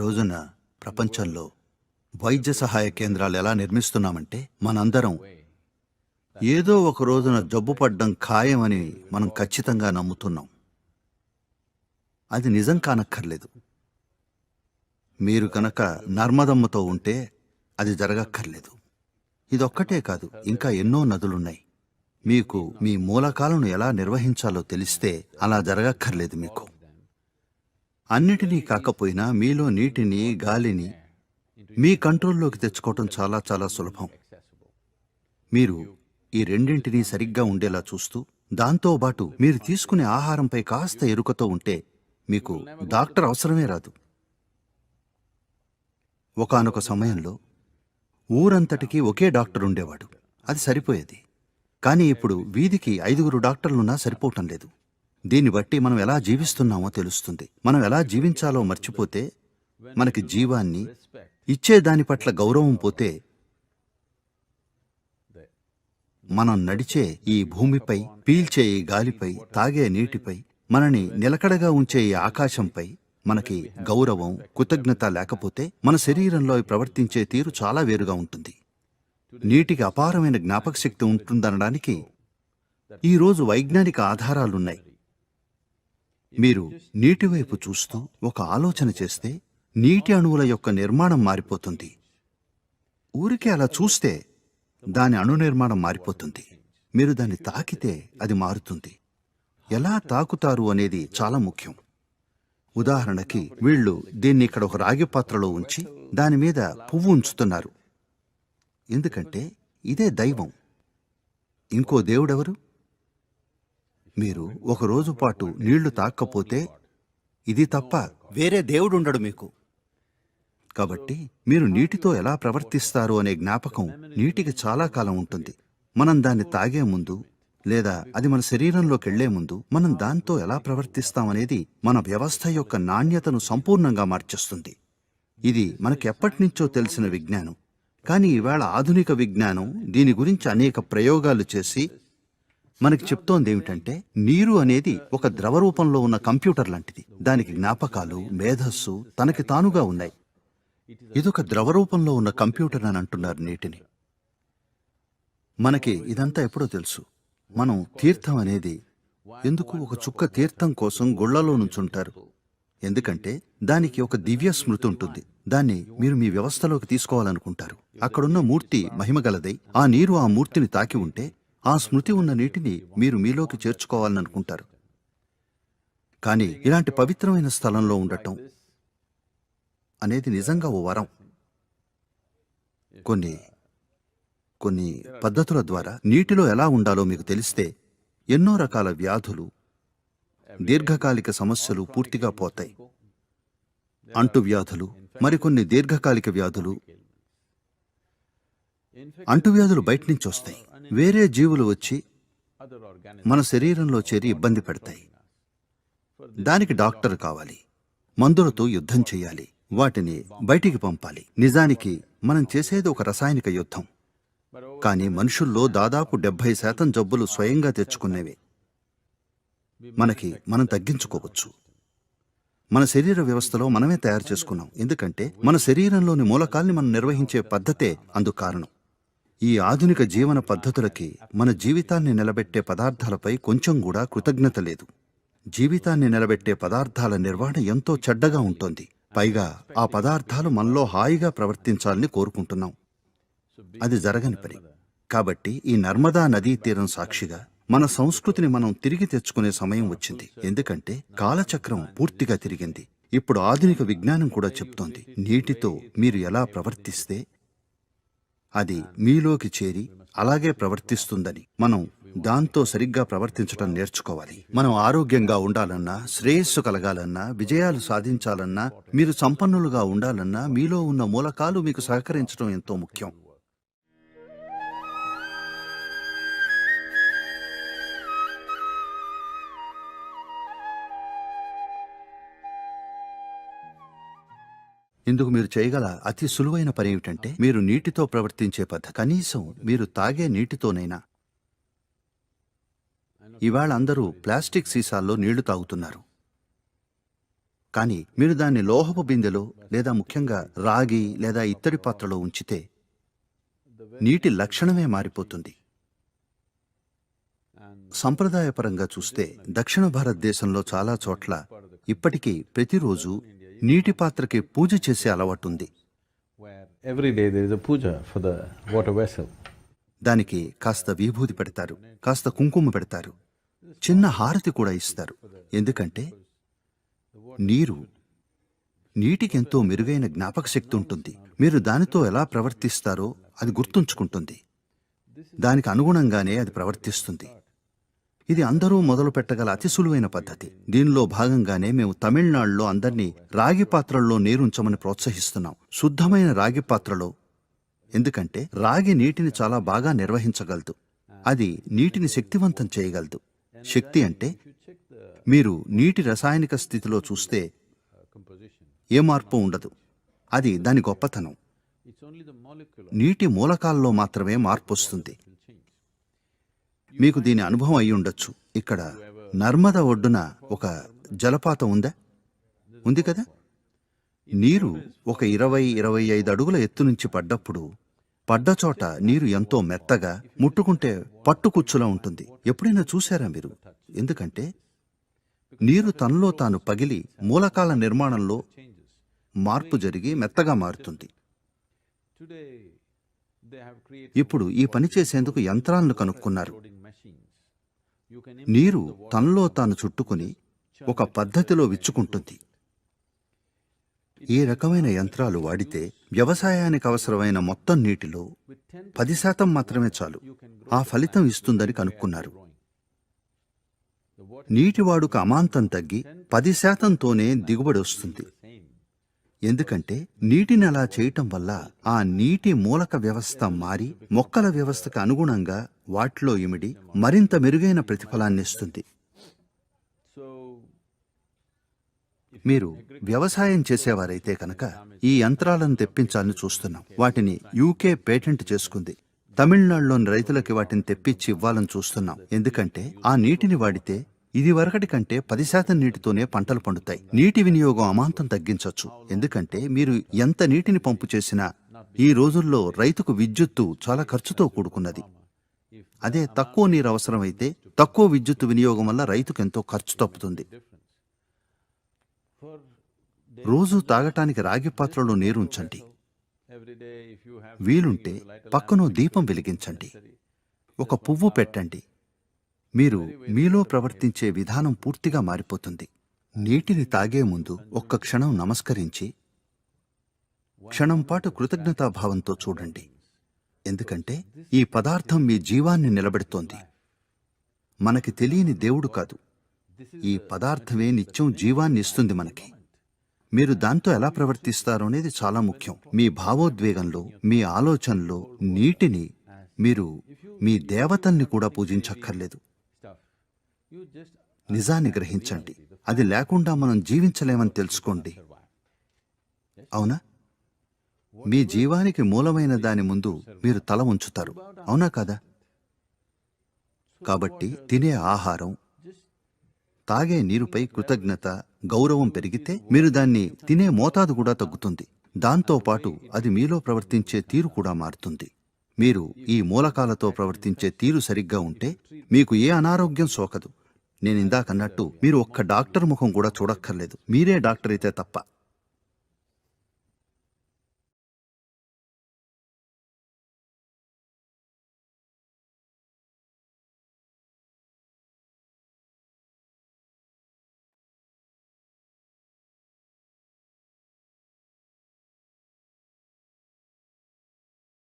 రోజున ప్రపంచంలో వైద్య సహాయ కేంద్రాలు ఎలా నిర్మిస్తున్నామంటే మనందరం ఏదో ఒక రోజున జబ్బు పడ్డం ఖాయమని మనం ఖచ్చితంగా నమ్ముతున్నాం. అది నిజం కానక్కర్లేదు. మీరు కనుక నర్మదమ్మతో ఉంటే అది జరగక్కర్లేదు. ఇదొక్కటే కాదు ఇంకా ఎన్నో నదులున్నాయి. మీకు మీ మూలకాలను ఎలా నిర్వహించాలో తెలిస్తే అలా జరగక్కర్లేదు మీకు. అన్నిటినీ కాకపోయినా మీలో నీటిని గాలిని మీ కంట్రోల్లోకి తెచ్చుకోవటం చాలా చాలా సులభం. మీరు ఈ రెండింటినీ సరిగ్గా ఉండేలా చూస్తూ దాంతోబాటు మీరు తీసుకునే ఆహారంపై కాస్త ఎరుకతో ఉంటే మీకు డాక్టర్ అవసరమే రాదు. ఒకానొక సమయంలో ఊరంతటికీ ఒకే డాక్టర్ ఉండేవాడు. అది సరిపోయేది. కానీ ఇప్పుడు వీధికి ఐదుగురు డాక్టర్లున్నా సరిపోవటం లేదు. దీన్ని బట్టి మనం ఎలా జీవిస్తున్నామో తెలుస్తుంది. మనం ఎలా జీవించాలో మర్చిపోతే మనకి జీవాన్ని ఇచ్చే దాని పట్ల గౌరవం పోతే మనం నడిచే ఈ భూమిపై పీల్చే ఈ గాలిపై తాగే నీటిపై మనని నిలకడగా ఉంచే ఈ ఆకాశంపై మనకి గౌరవం కృతజ్ఞత లేకపోతే మన శరీరంలో ప్రవర్తించే తీరు చాలా వేరుగా ఉంటుంది. నీటికి అపారమైన జ్ఞాపక శక్తి ఉంటుందనడానికి ఈరోజు వైజ్ఞానిక ఆధారాలున్నాయి. మీరు నీటి వైపు చూస్తూ ఒక ఆలోచన చేస్తే నీటి అణువుల యొక్క నిర్మాణం మారిపోతుంది. ఊరికే అలా చూస్తే దాని అణు నిర్మాణం మారిపోతుంది. మీరు దాన్ని తాకితే అది మారుతుంది. ఎలా తాకుతారు అనేది చాలా ముఖ్యం. ఉదాహరణకి వీళ్ళు దీన్ని ఇక్కడ ఒక రాగి పాత్రలో ఉంచి దాని మీద పువ్వు ఉంచుతున్నారు. ఎందుకంటే ఇదే దైవం. ఇంకో దేవుడెవరు? మీరు ఒక రోజు పాటు నీళ్ళు తాక్కపోతే ఇది తప్ప వేరే దేవుడుండడు మీకు. కాబట్టి మీరు నీటితో ఎలా ప్రవర్తిస్తారు అనే జ్ఞాపకం నీటికి చాలా కాలం ఉంటుంది. మనం దాన్ని తాగే ముందు లేదా అది మన శరీరంలోకి వెళ్ళే ముందు మనం దాంతో ఎలా ప్రవర్తిస్తామనేది మన వ్యవస్థ యొక్క నాణ్యతను సంపూర్ణంగా మార్చేస్తుంది. ఇది మనకెప్పటినుంచో తెలిసిన విజ్ఞానం. కానీ ఈవేళ ఆధునిక విజ్ఞానం దీని గురించి అనేక ప్రయోగాలు చేసి మనకి చెప్తోంది ఏమిటంటే నీరు అనేది ఒక ద్రవ రూపంలో ఉన్న కంప్యూటర్ లాంటిది. దానికి జ్ఞాపకాలు మేధస్సు తనకి తానుగా ఉన్నాయి. ఇదొక ద్రవ రూపంలో ఉన్న కంప్యూటర్ అని అంటున్నారు నీటిని. మనకి ఇదంతా ఎప్పుడో తెలుసు. మనం తీర్థం అనేది ఎందుకు ఒక చుక్క తీర్థం కోసం గుళ్ళలో నుంచుంటారు? ఎందుకంటే దానికి ఒక దివ్య స్మృతి ఉంటుంది. దాన్ని మీరు మీ వ్యవస్థలోకి తీసుకోవాలనుకుంటారు. అక్కడున్న మూర్తి మహిమగలదై ఆ నీరు ఆ మూర్తిని తాకి ఉంటే ఆ స్మృతి ఉన్న నీటిని మీరు మీలోకి చేర్చుకోవాలనుకుంటారు. కానీ ఇలాంటి పవిత్రమైన స్థలంలో ఉండటం అనేది నిజంగా ఓ వరం. కొన్ని కొన్ని పద్ధతుల ద్వారా నీటిలో ఎలా ఉండాలో మీకు తెలిస్తే ఎన్నో రకాల వ్యాధులు దీర్ఘకాలిక సమస్యలు పూర్తిగా పోతాయి. అంటువ్యాధులు మరికొన్ని దీర్ఘకాలిక వ్యాధులు. అంటువ్యాధులు బయట నుంచి వస్తాయి. వేరే జీవులు వచ్చి మన శరీరంలో చేరి ఇబ్బంది పెడతాయి. దానికి డాక్టర్ కావాలి. మందులతో యుద్ధం చేయాలి. వాటిని బయటికి పంపాలి. నిజానికి మనం చేసేది ఒక రసాయనిక యుద్ధం. కానీ మనుషుల్లో దాదాపు డెబ్బై శాతం జబ్బులు స్వయంగా తెచ్చుకునేవే. మనకి మనం తగ్గించుకోవచ్చు. మన శరీర వ్యవస్థలో మనమే తయారు చేసుకున్నాం. ఎందుకంటే మన శరీరంలోని మూలకాల్ని మనం నిర్వహించే పద్ధతే అందుకు కారణం. ఈ ఆధునిక జీవన పద్ధతులకి మన జీవితాన్ని నిలబెట్టే పదార్థాలపై కొంచెం కూడా కృతజ్ఞత లేదు. జీవితాన్ని నిలబెట్టే పదార్థాల నిర్వహణ ఎంతో చెడ్డగా ఉంటుంది. పైగా ఆ పదార్థాలు మనలో హాయిగా ప్రవర్తించాలని కోరుకుంటున్నాం. అది జరగని పని. కాబట్టి ఈ నర్మదా నదీ తీరం సాక్షిగా మన సంస్కృతిని మనం తిరిగి తెచ్చుకునే సమయం వచ్చింది. ఎందుకంటే కాలచక్రం పూర్తిగా తిరిగింది. ఇప్పుడు ఆధునిక విజ్ఞానం కూడా చెప్తోంది. నీటితో మీరు ఎలా ప్రవర్తిస్తే అది మీలోకి చేరి అలాగే ప్రవర్తిస్తుందని. మనం దాంతో సరిగ్గా ప్రవర్తించడం నేర్చుకోవాలి. మనం ఆరోగ్యంగా ఉండాలన్నా శ్రేయస్సు కలగాలన్నా విజయాలు సాధించాలన్నా మీరు సంపన్నులుగా ఉండాలన్నా మీలో ఉన్న మూలకాలు మీకు సహకరించడం ఎంతో ముఖ్యం. ఇందుకు మీరు చేయగల అతి సులువైన పని ఏమిటంటే మీరు నీటితో ప్రవర్తించే పద్ధతి కనీసం మీరు తాగే నీటితోనైనా. ఇవాళ అందరూ ప్లాస్టిక్ సీసాల్లో నీళ్ళు తాగుతున్నారు. కానీ మీరు దాన్ని లోహపు బిందెలో లేదా ముఖ్యంగా రాగి లేదా ఇత్తడి పాత్రలో ఉంచితే నీటి లక్షణమే మారిపోతుంది. సంప్రదాయపరంగా చూస్తే దక్షిణ భారతదేశంలో చాలా చోట్ల ఇప్పటికీ ప్రతిరోజు నీటి పాత్రకి పూజ చేసే water vessel. దానికి కాస్త విభూది పెడతారు కాస్త కుంకుమ పెడతారు చిన్న హారతి కూడా ఇస్తారు. ఎందుకంటే నీరు నీటికెంతో మెరుగైన జ్ఞాపక శక్తి ఉంటుంది. మీరు దానితో ఎలా ప్రవర్తిస్తారో అది గుర్తుంచుకుంటుంది. దానికి అనుగుణంగానే అది ప్రవర్తిస్తుంది. ఇది అందరూ మొదలు పెట్టగల అతి సులువైన పద్ధతి. దీనిలో భాగంగానే మేము తమిళనాడులో అందరినీ రాగి పాత్రల్లో నీరుంచమని ప్రోత్సహిస్తున్నాం. శుద్ధమైన రాగి పాత్రలో. ఎందుకంటే రాగి నీటిని చాలా బాగా నిర్వహించగలదు. అది నీటిని శక్తివంతం చేయగలదు. శక్తి అంటే మీరు నీటి రసాయనిక స్థితిలో చూస్తే ఏ మార్పు ఉండదు. అది దాని గొప్పతనం. నీటి మూలకాల్లో మాత్రమే మార్పు వస్తుంది మీకు దీని అనుభవం అయి ఉండొచ్చు. ఇక్కడ నర్మద ఒడ్డున ఒక జలపాతం ఉందా? ఉంది కదా? నీరు ఒక ఇరవై ఇరవై ఐదు అడుగుల ఎత్తు నుంచి పడ్డప్పుడు పడ్డ చోట నీరు ఎంతో మెత్తగా ముట్టుకుంటే పట్టుకుచ్చులా ఉంటుంది. ఎప్పుడైనా చూశారా మీరు? ఎందుకంటే నీరు తనలో తాను పగిలి మూలకాల నిర్మాణంలో మార్పు జరిగి మెత్తగా మారుతుంది. ఇప్పుడు ఈ పని చేసేందుకు యంత్రాలను కనుక్కున్నారు. నీరు తనలో తాను చుట్టుకుని ఒక పద్ధతిలో విచ్చుకుంటుంది. ఈ రకమైన యంత్రాలు వాడితే వ్యవసాయానికి అవసరమైన మొత్తం నీటిలో పది శాతం మాత్రమే చాలు. ఆ ఫలితం ఇస్తుందని కనుక్కున్నారు. నీటి వాడుక అమాంతం తగ్గి పది శాతంతోనే దిగుబడి వస్తుంది. ఎందుకంటే నీటిని అలా చేయటం వల్ల ఆ నీటి మూలక వ్యవస్థ మారి మొక్కల వ్యవస్థకు అనుగుణంగా వాటిలో ఇమిడి మరింత మెరుగైన ప్రతిఫలాన్ని ఇస్తుంది. మీరు వ్యవసాయం చేసేవారైతే కనుక ఈ యంత్రాలను తెప్పించాలని చూస్తున్నాం. వాటిని యూకే పేటెంట్ చేసుకుంది. తమిళనాడులోని రైతులకి వాటిని తెప్పించి ఇవ్వాలని చూస్తున్నాం. ఎందుకంటే ఆ నీటిని వాడితే ఇది వరకటి కంటే పది శాతం నీటితోనే పంటలు పండుతాయి. నీటి వినియోగం అమాంతం తగ్గించవచ్చు ఎందుకంటే మీరు ఎంత నీటిని పంపు చేసినా ఈ రోజుల్లో రైతుకు విద్యుత్తు చాలా ఖర్చుతో కూడుకున్నది. అదే తక్కువ నీరు అవసరమైతే తక్కువ విద్యుత్తు వినియోగం వల్ల రైతుకు ఎంతో ఖర్చు తప్పుతుంది. రోజు తాగటానికి రాగి పాత్రలో నీరు ఉంచండి వీలుంటే పక్కనో దీపం వెలిగించండి. ఒక పువ్వు పెట్టండి. మీరు మీలో ప్రవర్తించే విధానం పూర్తిగా మారిపోతుంది. నీటిని తాగే ముందు ఒక్క క్షణం నమస్కరించి క్షణం పాటు కృతజ్ఞతాభావంతో చూడండి. ఎందుకంటే ఈ పదార్థం మీ జీవాన్ని నిలబెడుతోంది. మనకి తెలియని దేవుడు కాదు. ఈ పదార్థమే నిత్యం జీవాన్ని ఇస్తుంది మనకి. మీరు దాంతో ఎలా ప్రవర్తిస్తారు అనేది చాలా ముఖ్యం. మీ భావోద్వేగంలో మీ ఆలోచనలో నీటిని మీరు మీ దేవతల్ని కూడా పూజించక్కర్లేదు. నిజాన్ని గ్రహించండి. అది లేకుండా మనం జీవించలేమని తెలుసుకోండి. అవునా? మీ జీవానికి మూలమైన దాని ముందు మీరు తల ఉంచుతారు. అవునా కదా? కాబట్టి తినే ఆహారం తాగే నీరుపై కృతజ్ఞత గౌరవం పెరిగితే మీరు దాన్ని తినే మోతాదు కూడా తగ్గుతుంది. దాంతో పాటు అది మీలో ప్రవర్తించే తీరు కూడా మారుతుంది. మీరు ఈ మూలకాలతో ప్రవర్తించే తీరు సరిగ్గా ఉంటే మీకు ఏ అనారోగ్యం సోకదు. నేను ఇందాకన్నట్టు మీరు ఒక్క డాక్టర్ ముఖం కూడా చూడక్కర్లేదు. మీరే డాక్టర్ అయితే తప్ప.